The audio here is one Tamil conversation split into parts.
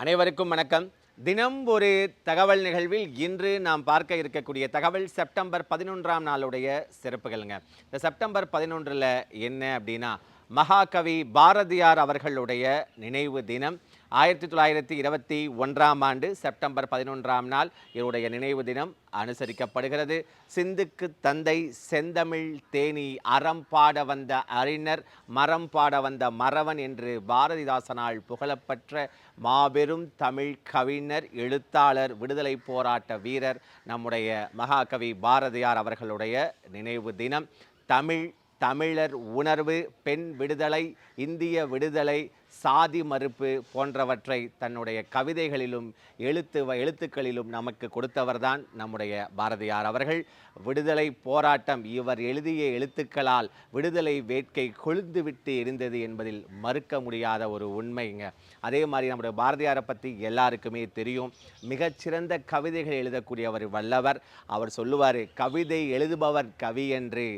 அனைவருக்கும் வணக்கம். தினம் ஒரு தகவல் நிகழ்வில் இன்று நாம் பார்க்க இருக்கக்கூடிய தகவல் செப்டம்பர் பதினொன்றாம் நாளுடைய சிறப்புகளுங்க. இந்த செப்டம்பர் பதினொன்றில் என்ன அப்படின்னா மகாகவி பாரதியார் அவர்களுடைய நினைவு தினம். ஆயிரத்தி தொள்ளாயிரத்தி இருபத்தி ஒன்றாம் ஆண்டு செப்டம்பர் பதினொன்றாம் நாள் இவருடைய நினைவு தினம் அனுசரிக்கப்படுகிறது. சிந்துக்கு தந்தை செந்தமிழ் தேனி அறம் பாட வந்த அறிஞர் மரம் பாட வந்த மறவன் என்று பாரதிதாசனால் புகழப்பெற்ற மாபெரும் தமிழ் கவிஞர் எழுத்தாளர் விடுதலை போராட்ட வீரர் நம்முடைய மகாகவி பாரதியார் அவர்களுடைய நினைவு தினம். தமிழ் தமிழர் உணர்வு பெண் விடுதலை இந்திய விடுதலை சாதி மறுப்பு போன்றவற்றை தன்னுடைய கவிதைகளிலும் எழுத்து எழுத்துக்களிலும் நமக்கு கொடுத்தவர்தான் நம்முடைய பாரதியார் அவர்கள். விடுதலை போராட்டம் இவர் எழுதிய எழுத்துக்களால் விடுதலை வேட்கை கொழுந்துவிட்டு இருந்தது என்பதில் மறுக்க முடியாத ஒரு உண்மைங்க. அதே மாதிரி நம்முடைய பாரதியாரை பற்றி எல்லாருக்குமே தெரியும். மிகச்சிறந்த கவிதைகள் எழுதக்கூடியவர் வல்லவர். அவர் சொல்லுவார் கவிதை எழுதுபவர் கவி என்று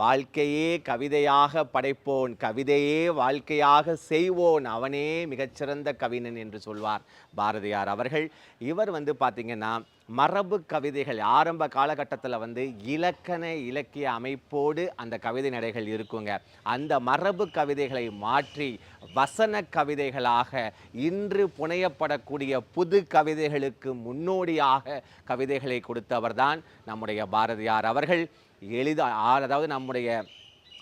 வாழ்க்கையே கவிதையாக படைப்போன் கவிதையே வாழ்க்கையாக செய்வோன் அவனே மிகச்சிறந்த கவிஞன் என்று சொல்வார் பாரதியார் அவர்கள். இவர் வந்து பார்த்திங்கன்னா மரபு கவிதைகள் ஆரம்ப காலகட்டத்தில் வந்து இலக்கண இலக்கிய அமைப்போடு அந்த கவிதை நடைகள் இருக்குங்க. அந்த மரபு கவிதைகளை மாற்றி வசன கவிதைகளாக இன்று புனையப்படக்கூடிய புது கவிதைகளுக்கு முன்னோடியாக கவிதைகளை கொடுத்தவர்தான் நம்முடைய பாரதியார் அவர்கள். எளிதா அதாவது நம்முடைய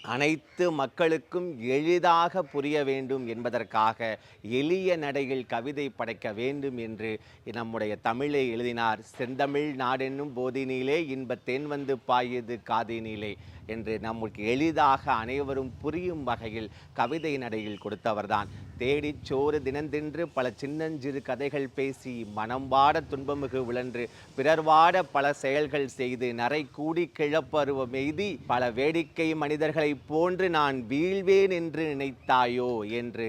அனைத்து மக்களுக்கும் எளிதாக புரிய வேண்டும் என்பதற்காக எளிய நடையில் கவிதை படைக்க வேண்டும் என்று நம்முடைய தமிழை எழுதினார். செந்தமிழ் நாடென்னும் போதினிலே இன்ப தென் வந்து பாயுது காதினிலே என்று நமக்கு எளிதாக அனைவரும் புரியும் வகையில் கவிதை நடையில் கொடுத்தவர்தான். தேடிச் சோறு தினந்தென்று பல சின்னஞ்சிறு கதைகள் பேசி மனம் வாட துன்பமிகு விழன்று பிறர் வாட பல செயல்கள் செய்து நரை கூடி கிழப்பருவம் எய்தி பல வேடிக்கை மனிதர்களைப் போன்று நான் வீழ்வேன் என்று நினைத்தாயோ என்று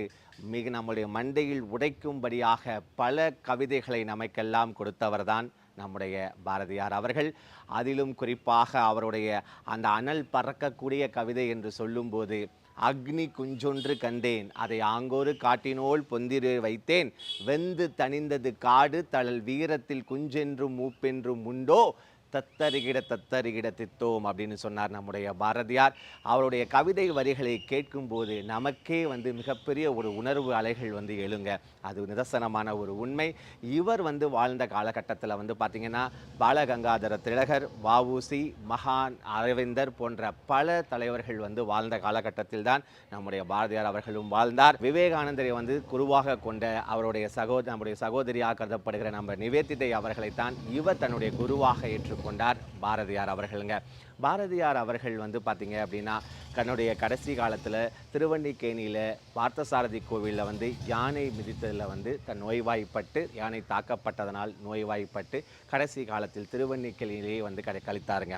மிக நம்முடைய மண்டையில் உடைக்கும்படியாக பல கவிதைகளை நமக்கெல்லாம் கொடுத்தவர்தான் நம்முடைய பாரதியார் அவர்கள். அதிலும் குறிப்பாக அவருடைய அந்த அனல் பறக்கக்கூடிய கவிதை என்று சொல்லும்போது அக்னி குஞ்சொன்று கண்டேன். அதை ஆங்கோரு காட்டினோல் பொந்திரு வைத்தேன். வெந்து தணிந்தது காடு தழல் வீரத்தில் குஞ்சென்றும் மூப்பென்றும் உண்டோ? தத்தருகிட தத்தருகிட தித்தோம் அப்படின்னு சொன்னார் நம்முடைய பாரதியார். அவருடைய கவிதை வரிகளை கேட்கும்போது நமக்கே வந்து மிகப்பெரிய ஒரு உணர்வு அலைகள் வந்து எழுங்க. அது நிதர்சனமான ஒரு உண்மை. இவர் வந்து வாழ்ந்த காலகட்டத்தில் வந்து பார்த்திங்கன்னா பாலகங்காதர திலகர் வஉசி மகான் அரவிந்தர் போன்ற பல தலைவர்கள் வந்து வாழ்ந்த காலகட்டத்தில் தான் நம்முடைய பாரதியார் அவர்களும் வாழ்ந்தார். விவேகானந்தரை வந்து குருவாக கொண்ட அவருடைய சகோதர நம்முடைய சகோதரியாக கருதப்படுகிற நம்ம நிவேதிதை அவர்களைத்தான் இவர் தன்னுடைய குருவாக கொண்டார் பாரதியார் அவர்களுங்க. பாரதியார் அவர்கள் வந்து பார்த்தீங்க அப்படின்னா தன்னுடைய கடைசி காலத்தில் திருவண்ணிக்கேணியில் பார்த்தசாரதி கோவிலில் வந்து யானை மிதித்ததில் வந்து தன் நோய்வாய்ப்பட்டு யானை தாக்கப்பட்டதனால் நோய்வாய்ப்பட்டு கடைசி காலத்தில் திருவண்ணிக்கேணியிலேயே வந்து கடை கழித்தாருங்க.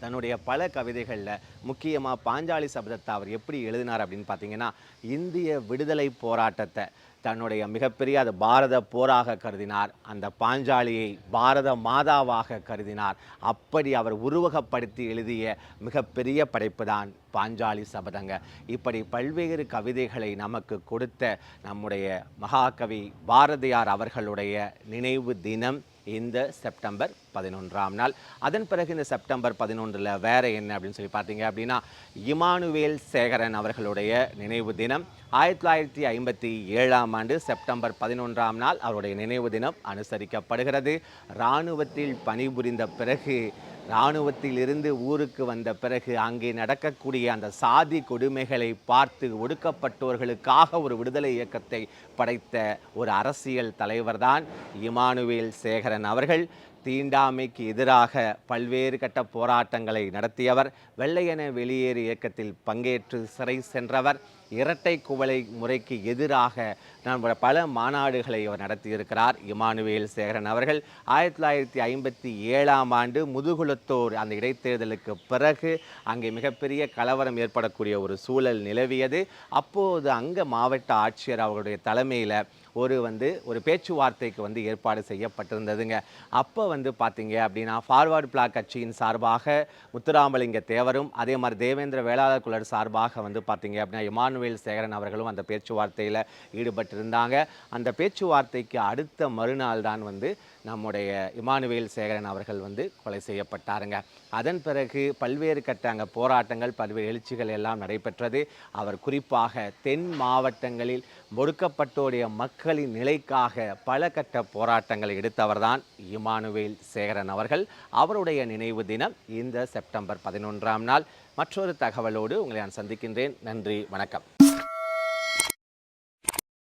தன்னுடைய பல கவிதைகளில் முக்கியமாக பாஞ்சாலி சபதத்தை அவர் எப்படி எழுதினார் அப்படின்னு பார்த்தீங்கன்னா இந்திய விடுதலை போராட்டத்தை தன்னுடைய மிகப்பெரிய அது பாரத போராக கருதினார். அந்த பாஞ்சாலியை பாரத மாதாவாக கருதினார். அப்படி அவர் உருவகப்படுத்தி எழுதிய மிகப்பெரிய படைப்பு தான் பாஞ்சாலி சபதங்க. இப்படி பல்வேறு கவிதைகளை நமக்கு கொடுத்த நம்முடைய மகாகவி பாரதியார் அவர்களுடைய நினைவு தினம் இந்த செப்டம்பர் பதினொன்றாம் நாள். அதன் பிறகு இந்த செப்டம்பர் பதினொன்றில் வேறு என்ன அப்படின்னு சொல்லி பார்த்தீங்க அப்படின்னா இமானுவேல் சேகரன் அவர்களுடைய நினைவு தினம். ஆயிரத்தி தொள்ளாயிரத்தி ஐம்பத்தி ஏழாம் ஆண்டு செப்டம்பர் பதினொன்றாம் நாள் அவருடைய நினைவு தினம் அனுசரிக்கப்படுகிறது. இராணுவத்தில் பணிபுரிந்த பிறகு இராணுவத்தில் இருந்து ஊருக்கு வந்த பிறகு அங்கே நடக்கக்கூடிய அந்த சாதி கொடுமைகளை பார்த்து ஒடுக்கப்பட்டோர்களுக்காக ஒரு விடுதலை இயக்கத்தை படைத்த ஒரு அரசியல் தலைவர்தான் இமானுவேல் சேகரன் அவர்கள். தீண்டாமைக்கு எதிராக பல்வேறு கட்ட போராட்டங்களை நடத்தியவர் வெள்ளையன வெளியேறு இயக்கத்தில் பங்கேற்று சிறை சென்றவர். இரட்டை குவளை முறைக்கு எதிராக நான் பல மாநாடுகளை அவர் நடத்தியிருக்கிறார். இமானுவேல் சேகரன் அவர்கள் ஆயிரத்தி தொள்ளாயிரத்தி ஐம்பத்தி ஏழாம் ஆண்டு முதுகுலத்தோர் அந்த இடைத்தேர்தலுக்கு பிறகு அங்கே மிகப்பெரிய கலவரம் ஏற்படக்கூடிய ஒரு சூழல் நிலவியது. அப்போது அங்கே மாவட்ட ஆட்சியர் அவருடைய தலைமையில் ஒரு வந்து ஒரு பேச்சுவார்த்தைக்கு வந்து ஏற்பாடு செய்யப்பட்டிருந்ததுங்க. அப்போ வந்து பார்த்தீங்க அப்படின்னா ஃபார்வர்டு பிளாக் கட்சியின் சார்பாக முத்துராமலிங்க தேவரும் அதே மாதிரி தேவேந்திர வேளாளர் குலர் சார்பாக வந்து பார்த்தீங்க அப்படின்னா இமானுவேல் சேகரன் அவர்களும் அந்த பேச்சுவார்த்தையில் ஈடுபட்டிருந்தாங்க. அந்த பேச்சுவார்த்தைக்கு அடுத்த மறுநாள் தான் வந்து நம்முடைய இமானுவேல் சேகரன் அவர்கள் வந்து கொலை செய்யப்பட்டாருங்க. அதன் பிறகு பல்வேறு கட்ட அங்கே போராட்டங்கள் பல்வேறு எழுச்சிகள் எல்லாம் நடைபெற்றது. அவர் குறிப்பாக தென் மாவட்டங்களில் ஒடுக்கப்பட்டோடைய மக்களின் நிலைக்காக பல கட்ட போராட்டங்களை எடுத்தவர்தான் இமானுவேல் சேகரன் அவர்கள். அவருடைய நினைவு தினம் இந்த செப்டம்பர் பதினொன்றாம் நாள். மற்றொரு தகவலோடு உங்களை நான் சந்திக்கின்றேன். நன்றி வணக்கம்.